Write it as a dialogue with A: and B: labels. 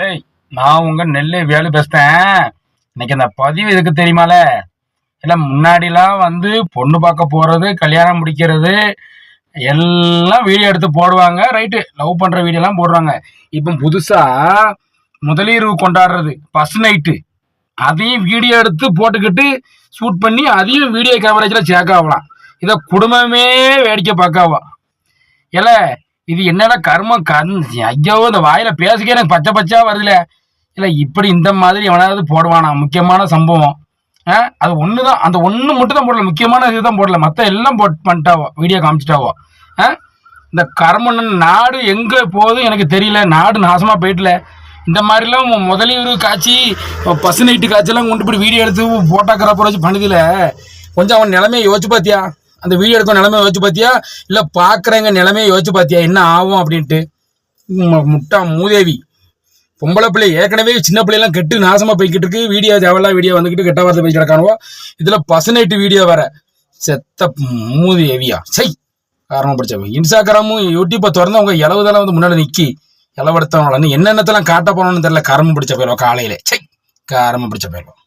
A: டேய் நான் உங்க நெல்லை வேலு பேசுறேன். இன்னைக்கு அந்த பதிவு எதுக்கு தெரியுமால? இல்ல முன்னாடிலாம் வந்து பொண்ணு பார்க்க போறது கல்யாணம் முடிக்கிறது எல்லாம் வீடியோ எடுத்து போடுவாங்க. ரைட்டு லவ் பண்ற வீடியோலாம் போடுறாங்க. இப்போ புதுசா முதலீர்வு கொண்டாடுறது ஃபர்ஸ்ட் நைட்டு அதையும் வீடியோ எடுத்து போட்டுக்கிட்டு ஷூட் பண்ணி அதையும் வீடியோ கவரேஜில் சேர்க்காவலாம் இதை குடும்பமே வேடிக்கை பார்க்காவா? இல்லை இது என்னடா கர்மம் கண்? ஐயோ இந்த வாயில பேசிக்க எனக்கு பச்சை பச்சா வருதுல. இல்ல இப்படி இந்த மாதிரி எவனாவது போடுவானா? முக்கியமான சம்பவம். ஆ, அது ஒன்று தான் அந்த ஒன்று மட்டும் தான் போடல. முக்கியமான இதுதான் போடல. மற்ற எல்லாம் போட் பண்ணிட்டாவோ வீடியோ காமிச்சிட்டாவோ. ஆ இந்த கர்மன் நாடு எங்கே போகுது எனக்கு தெரியல. நாடு நாசமாக போயிட்டல. இந்த மாதிரிலாம் முதலீடு காய்ச்சி பசு நைட்டு காட்சியெல்லாம் கொண்டு போய் வீடியோ எடுத்து போட்டோகிராஃபர் வச்சு பண்ணுதில்ல கொஞ்சம் அவன் நிலைமையை யோசிச்சு பார்த்தியா அந்த வீடியோ எடுக்க நிலைமையை யோசிச்சு பார்த்தியா இல்லை பார்க்குறவங்க நிலைமையை யோசிச்சு பார்த்தியா என்ன ஆகும் அப்படின்ட்டு? முட்டா மூதேவி. பொம்பளை பிள்ளை ஏற்கனவே சின்ன பிள்ளைலாம் கெட்டு நாசமாக போய்கிட்டு இருக்கு. வீடியோ தேவையில்லாம் வீடியோ வந்துக்கிட்டு கெட்ட வார்த்தை போய் கிடக்கானுவோ இதில் பசனைட்டு வீடியோ வேற. செத்த மூதேவியா? சை! காரணம் படித்தவங்க இன்ஸ்டாகிராமும் யூடியூப்பை திறந்து அவங்க இளவுதெல்லாம் வந்து முன்னாடி நிற்கி இளவெடுத்தவங்கள என்னென்னத்தெல்லாம் காட்ட போனோம்னு தெரியல. காரணம் பிடிச்ச போயிடும் காலையில். சை! காரம பிடிச்ச போயிடும்